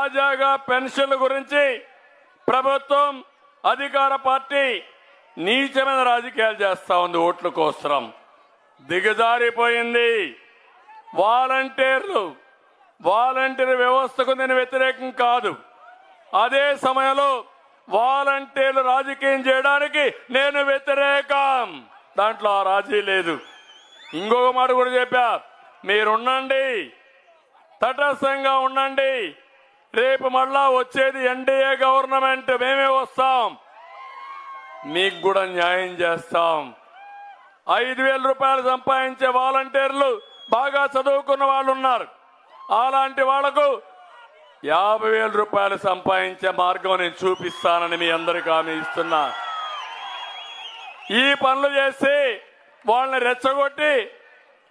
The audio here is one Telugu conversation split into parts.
తాజాగా పెన్షన్ల గురించి ప్రభుత్వం అధికార పార్టీ నీచమైన రాజకీయాలు చేస్తా ఉంది ఓట్ల కోసం దిగజారిపోయింది. వాలంటీర్లు వాలంటీర్ వ్యవస్థకు నేను వ్యతిరేకం కాదు. అదే సమయంలో వాలంటీర్లు రాజకీయం చేయడానికి నేను వ్యతిరేకం. దాంట్లో ఆ రాజీ లేదు. ఇంకొక మాట కూడా చెప్పా మీరుండండి. తటస్థంగా ఉండండి. రేపు మళ్ళా వచ్చేది ఎన్డీఏ గవర్నమెంట్. మేమే వస్తాం. మీకు కూడా న్యాయం చేస్తాం. ఐదు వేల రూపాయలు సంపాదించే వాలంటీర్లు బాగా చదువుకున్న వాళ్ళు ఉన్నారు. అలాంటి వాళ్ళకు యాభై వేల రూపాయలు సంపాదించే మార్గం నేను చూపిస్తానని మీ అందరికీ హామీ ఇస్తున్నా. ఈ పనులు చేసి వాళ్ళని రెచ్చగొట్టి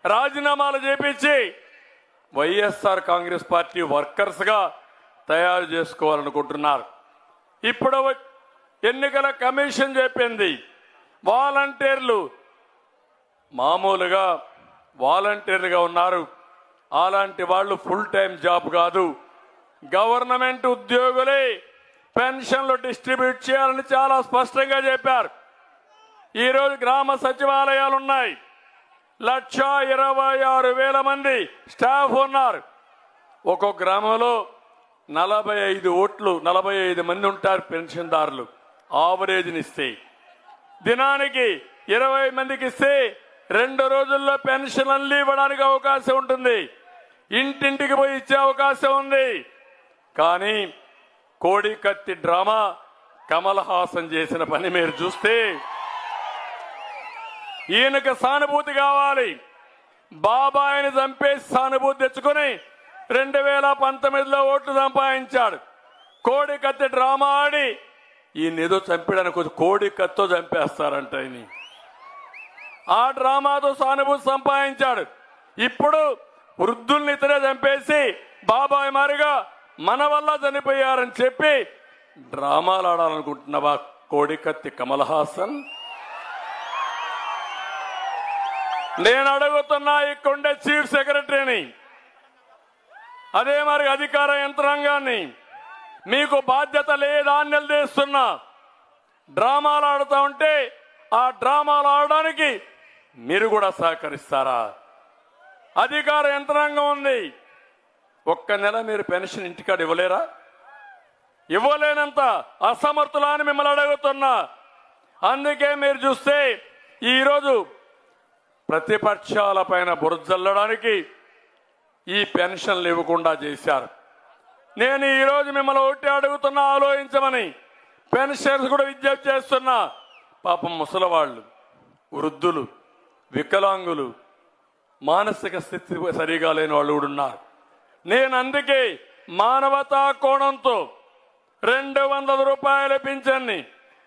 రాజీనామాలు చేపించి వైఎస్ఆర్ కాంగ్రెస్ పార్టీ వర్కర్స్గా తయారు చేసుకోవాలనుకుంటున్నారు. ఇప్పుడు ఎన్నికల కమిషన్ చెప్పింది వాలంటీర్లు మామూలుగా వాలంటీర్లుగా ఉన్నారు. అలాంటి వాళ్ళు ఫుల్ టైం జాబ్ కాదు. గవర్నమెంట్ ఉద్యోగులే పెన్షన్లు డిస్ట్రిబ్యూట్ చేయాలని చాలా స్పష్టంగా చెప్పారు. ఈరోజు గ్రామ సచివాలయాలు ఉన్నాయి. లక్ష ఇరవై ఆరు వేల మంది స్టాఫ్ ఉన్నారు. ఒక్కొక్క గ్రామంలో నలభై ఐదు ఓట్లు నలభై ఐదు మంది ఉంటారు పెన్షన్దారులు. ఆవరేజ్ని ఇస్తే దినానికి ఇరవై మందికి ఇస్తే రెండు రోజుల్లో పెన్షన్ అల్లి ఇవ్వడానికి అవకాశం ఉంటుంది. ఇంటింటికి పోయి ఇచ్చే అవకాశం ఉంది. కానీ కోడి కత్తి డ్రామా కమల్ హాసన్ చేసిన పని మీరు చూస్తే ఈయనకు సానుభూతి కావాలి. బాబాయిని చంపేసి సానుభూతి తెచ్చుకొని రెండు వేల పంతొమ్మిదిలో ఓట్లు సంపాదించాడు. కోడి కత్తి డ్రామా ఆడి ఈ ఏదో చంపడానికి కోడి కత్తో చంపేస్తారంట ఈయన ఆ డ్రామాతో సానుభూతి సంపాదించాడు. ఇప్పుడు వృద్ధుల్ని ఇతరే చంపేసి బాబాయ్ మారిగా మన వల్ల చనిపోయారని చెప్పి డ్రామాలు ఆడాలనుకుంటున్నావా కోడి కత్తి కమల్ హాసన్? నేను అడుగుతున్నా ఇక్కడుండే చీఫ్ సెక్రటరీని. అదే మరి అధికార యంత్రాంగాన్ని. మీకు బాధ్యత లేదా అని నిలదీస్తున్నా డ్రామాలు ఆడుతూ ఉంటే ఆ డ్రామాలు ఆడడానికి మీరు కూడా సహకరిస్తారా? అధికార యంత్రాంగం ఉంది. ఒక్క నెల మీరు పెన్షన్ ఇంటికాడ ఇవ్వలేరా? ఇవ్వలేనంత అసమర్థులా అని మిమ్మల్ని అడుగుతున్నా. అందుకే మీరు చూస్తే ఈరోజు ప్రతిపక్షాల పైన బురజల్లడానికి ఈ పెన్షన్లు ఇవ్వకుండా చేశారు. నేను ఈరోజు మిమ్మల్ని ఒకటి అడుగుతున్నా ఆలోచించమని. పెన్షన్స్ కూడా విజ్ఞప్తి చేస్తున్నా. పాపం ముసలవాళ్ళు వృద్ధులు వికలాంగులు మానసిక స్థితి సరిగా లేని వాళ్ళు కూడా ఉన్నారు. నేను అందుకే మానవతా కోణంతో రెండు వందల రూపాయల పింఛన్ని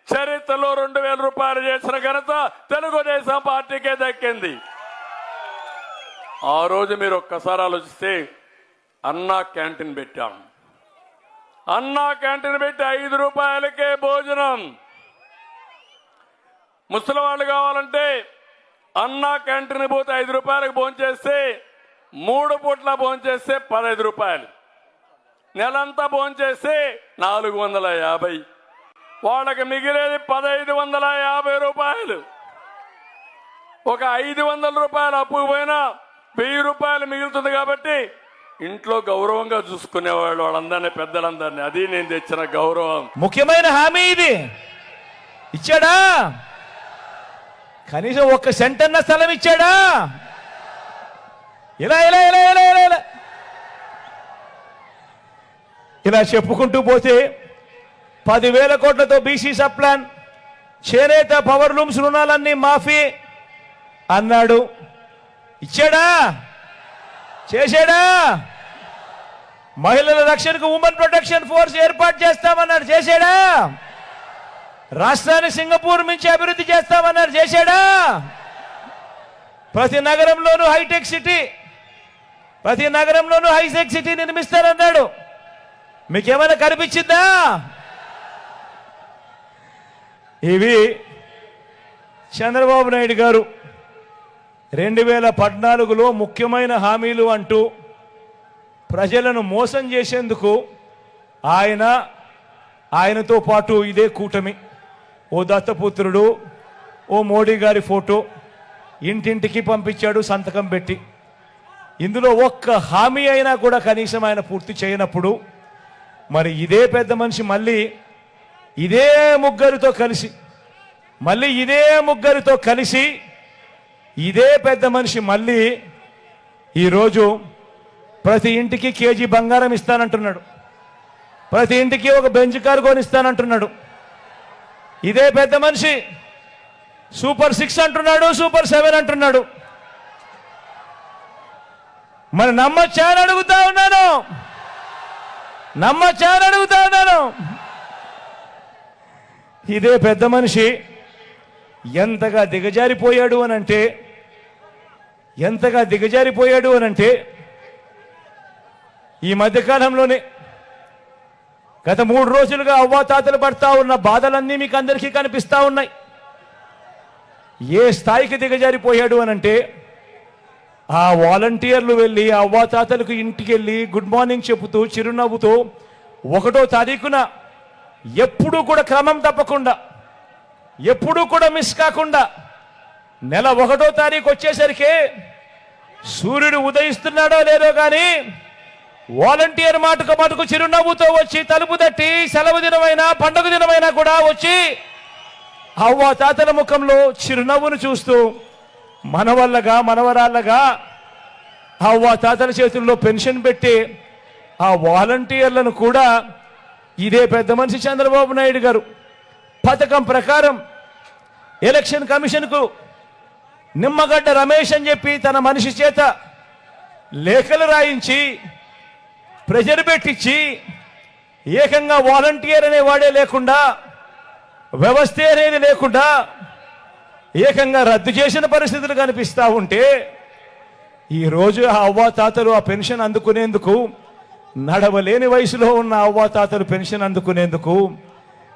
చరిత్రలో రెండు వేల రూపాయలు చేసిన ఘనత తెలుగుదేశం పార్టీకే దక్కింది. ఆ రోజు మీరు ఒక్కసారి ఆలోచిస్తే అన్నా క్యాంటీన్ పెట్టాం. అన్నా క్యాంటీన్ పెట్టి ఐదు రూపాయలకే భోజనం. ముసలి వాళ్ళు కావాలంటే అన్నా క్యాంటీన్ పోతే ఐదు రూపాయలకు భోంచేస్తే మూడు పూట్ల భోంచేస్తే పదహైదు రూపాయలు. నెలంతా భోంచేస్తే నాలుగు వందల యాభై. వాళ్ళకి మిగిలేది పదహైదు వందల యాభై రూపాయలు. ఒక ఐదు వందల రూపాయలు అప్పు పోయినా వెయ్యి రూపాయలు మిగులుతుంది కాబట్టి ఇంట్లో గౌరవంగా చూసుకునేవాళ్ళు వాళ్ళందరినీ పెద్దలందరినీ. అది నేను తెచ్చిన గౌరవం. ముఖ్యమైన హామీ ఇది. ఇచ్చాడా? కనీసం ఒక్క సెంట్ స్థలం ఇచ్చాడా? ఇలా ఇలా ఇలా ఇలా ఇలా ఇలా. ఇలా చెప్పుకుంటూ పోతే పదివేల కోట్లతో బీసీ సప్లాన్ చేనేత పవర్ లూమ్స్ రుణాలన్నీ మాఫీ అన్నాడు. ఇచ్చాడా? చేశాడా? మహిళల రక్షణకు ఉమెన్ ప్రొటెక్షన్ ఫోర్స్ ఏర్పాటు చేస్తామన్నారు చేశాడా? రాష్ట్రాన్ని సింగపూర్ నుంచి అభివృద్ధి చేస్తామన్నారు చేశాడా? ప్రతి నగరంలోనూ హైటెక్ సిటీ ప్రతి నగరంలోనూ హైటెక్ సిటీ నిర్మిస్తారన్నాడు. మీకేమైనా కనిపించిందా? ఇవి చంద్రబాబు నాయుడు గారు రెండు వేల పద్నాలుగులో ముఖ్యమైన హామీలు అంటూ ప్రజలను మోసం చేసేందుకు ఆయన ఆయనతో పాటు ఇదే కూటమి. ఓ దత్తపుత్రుడు ఓ మోడీ గారి ఫోటో ఇంటింటికి పంపించాడు సంతకం పెట్టి. ఇందులో ఒక్క హామీ అయినా కూడా కనీసం ఆయన పూర్తి చేయనప్పుడు మరి ఇదే పెద్ద మనిషి మళ్ళీ ఇదే ముగ్గురితో కలిసి మళ్ళీ ఇదే ముగ్గురితో కలిసి ఇదే పెద్ద మనిషి మళ్ళీ ఈరోజు ప్రతి ఇంటికి కేజీ బంగారం ఇస్తానంటున్నాడు. ప్రతి ఇంటికి ఒక బెంచ్ కారు కొనిస్తానంటున్నాడు. ఇదే పెద్ద మనిషి సూపర్ సిక్స్ అంటున్నాడు సూపర్ సెవెన్ అంటున్నాడు. మరి నమ్మచ్చా అని అడుగుతా ఉన్నాను. నమ్మచ్చా అని అడుగుతా ఉన్నాను. ఇదే పెద్ద మనిషి ఎంతగా దిగజారిపోయాడు అని అంటే ఎంతగా దిగజారిపోయాడు అని అంటే ఈ మధ్యకాలంలోనే గత మూడు రోజులుగా అవ్వాతాతలు పడతా ఉన్న బాధలన్నీ మీకు అందరికీ కనిపిస్తూ ఉన్నాయి. ఏ స్థాయికి దిగజారిపోయాడు అని అంటే ఆ వాలంటీర్లు వెళ్ళి అవ్వాతాతలకు ఇంటికి వెళ్ళి గుడ్ మార్నింగ్ చెబుతూ చిరునవ్వుతూ ఒకటో తారీఖున ఎప్పుడూ కూడా క్రమం తప్పకుండా ఎప్పుడూ కూడా మిస్ కాకుండా నెల ఒకటో తారీఖు వచ్చేసరికి సూర్యుడు ఉదయిస్తున్నాడో లేదో కానీ వాలంటీర్ మాటకు మటుకు చిరునవ్వుతో వచ్చి తలుపు తట్టి సెలవు దినమైనా పండుగ దినమైనా కూడా వచ్చి అవ్వ తాతల ముఖంలో చిరునవ్వును చూస్తూ మనవల్లగా మనవరాళ్ళగా అవ్వ తాతల చేతుల్లో పెన్షన్ పెట్టి ఆ వాలంటీర్లను కూడా ఇదే పెద్ద మనిషి చంద్రబాబు నాయుడు గారు పథకం ప్రకారం ఎలక్షన్ కమిషన్కు నిమ్మగడ్డ రమేష్ అని చెప్పి తన మనిషి చేత లేఖలు రాయించి ప్రెజర్ పెట్టించి ఏకంగా వాలంటీర్ అనేవాడే లేకుండా వ్యవస్థ అనేది లేకుండా ఏకంగా రద్దు చేసిన పరిస్థితులు కనిపిస్తా ఉంటే ఈరోజు ఆ అవ్వాతాతలు ఆ పెన్షన్ అందుకునేందుకు నడవలేని వయసులో ఉన్న అవ్వాతాతలు పెన్షన్ అందుకునేందుకు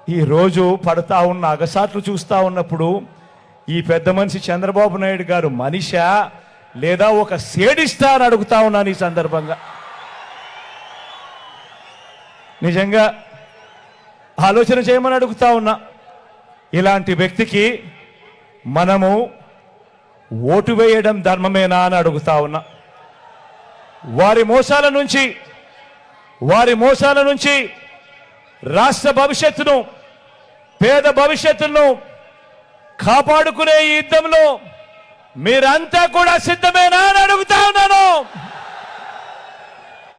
ఈరోజు పడతా ఉన్న అగసాట్లు చూస్తూ ఉన్నప్పుడు ఈ పెద్ద మనిషి చంద్రబాబు నాయుడు గారు మనిషా లేదా ఒక సేడిస్తా అని అడుగుతా ఉన్నాను ఈ సందర్భంగా? నిజంగా ఆలోచన చేయమని అడుగుతా ఉన్నా. ఇలాంటి వ్యక్తికి మనము ఓటు వేయడం ధర్మమేనా అని అడుగుతా ఉన్నా. వారి మోసాల నుంచి వారి మోసాల నుంచి రాష్ట్ర భవిష్యత్తును పేద భవిష్యత్తును కాపాడుకునే ఈ యుద్ధంలో మీరంతా కూడా సిద్ధమేనా అని అడుగుతా ఉన్నాను.